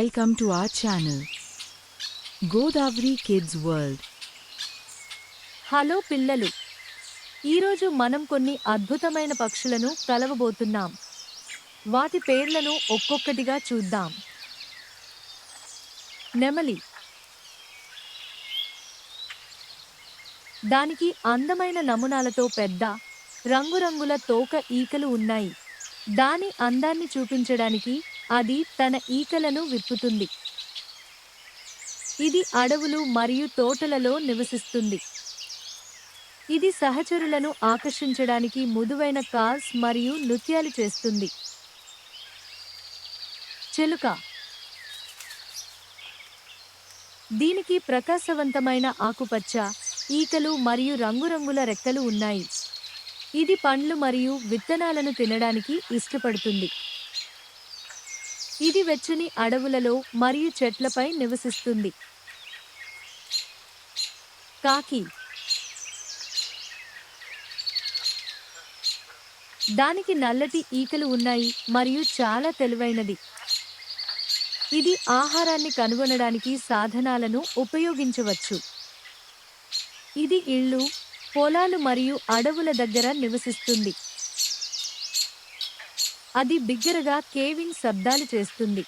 Welcome to our channel Godavari kids world hello పిల్లలు. ఈరోజు మనం కొన్ని అద్భుతమైన పక్షులను కలవబోతున్నాం. వాటి పేర్లను ఒక్కొక్కటిగా చూద్దాం. నెమలి. దానికి అందమైన నమూనాలతో పెద్ద రంగురంగుల తోక ఈకలు ఉన్నాయి. దాని అందాన్ని చూపించడానికి అది తన ఈకలను విప్పుతుంది. ఇది అడవులు మరియు తోటలలో నివసిస్తుంది. ఇది సహచరులను ఆకర్షించడానికి ముదువైన కాల్స్ మరియు నృత్యాలు చేస్తుంది. చెలుక. దీనికి ప్రకాశవంతమైన ఆకుపచ్చ ఈకలు మరియు రంగురంగుల రెక్కలు ఉన్నాయి. ఇది పండ్లు మరియు విత్తనాలను తినడానికి ఇష్టపడుతుంది. ఇది వెచ్చని అడవులలో మరియు చెట్లపై నివసిస్తుంది. కాకి దానికి నల్లటి ఈకలు ఉన్నాయి మరియు చాలా తెలివైనది. ఇది ఆహారాన్ని కనుగొనడానికి సాధనాలను ఉపయోగించవచ్చు. ఇది ఇళ్ళు పొలాలు మరియు అడవుల దగ్గర నివసిస్తుంది. అది బిగ్గరగా కేవింగ్ శబ్దాలు చేస్తుంది.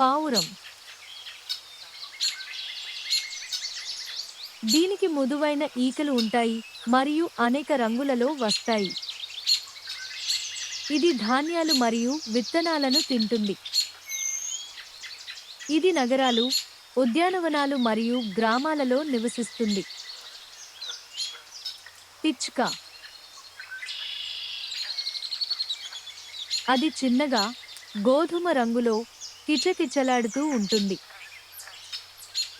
పావురం. దీనికి మృదువైన ఈకలు ఉంటాయి మరియు అనేక రంగులలో వస్తాయి. ఇది ధాన్యాలు మరియు విత్తనాలను తింటుంది. ఇది నగరాలు ఉద్యానవనాలు మరియు గ్రామాలలో నివసిస్తుంది. పిచ్చుక. అది చిన్నగా గోధుమ రంగులో కిచకిచలాడుతూ ఉంటుంది.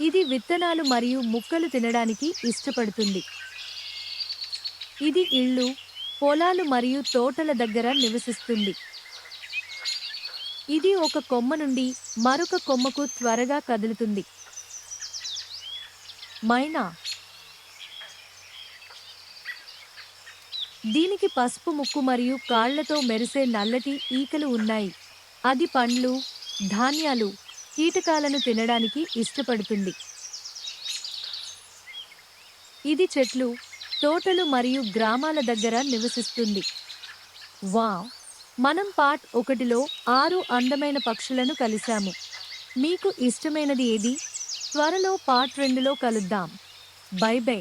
ఇది విత్తనాలు మరియు ముక్కలు తినడానికి ఇష్టపడుతుంది. ఇది ఇళ్ళు పొలాలు మరియు తోటల దగ్గర నివసిస్తుంది. ఇది ఒక కొమ్మ నుండి మరొక కొమ్మకు త్వరగా కదులుతుంది. మైనా దీనికి పసుపు ముక్కు మరియు కాళ్ళతో మెరిసే నల్లటి ఈకలు ఉన్నాయి. అది పండ్లు ధాన్యాలు కీటకాలను తినడానికి ఇష్టపడుతుంది. ఇది చెట్లు తోటలు మరియు గ్రామాల దగ్గర నివసిస్తుంది. వా మనం పార్ట్ ఒకటిలో ఆరు అందమైన పక్షులను కలిశాము. మీకు ఇష్టమైనది ఏది? త్వరలో పార్ట్ రెండులో కలుద్దాం. Bye bye!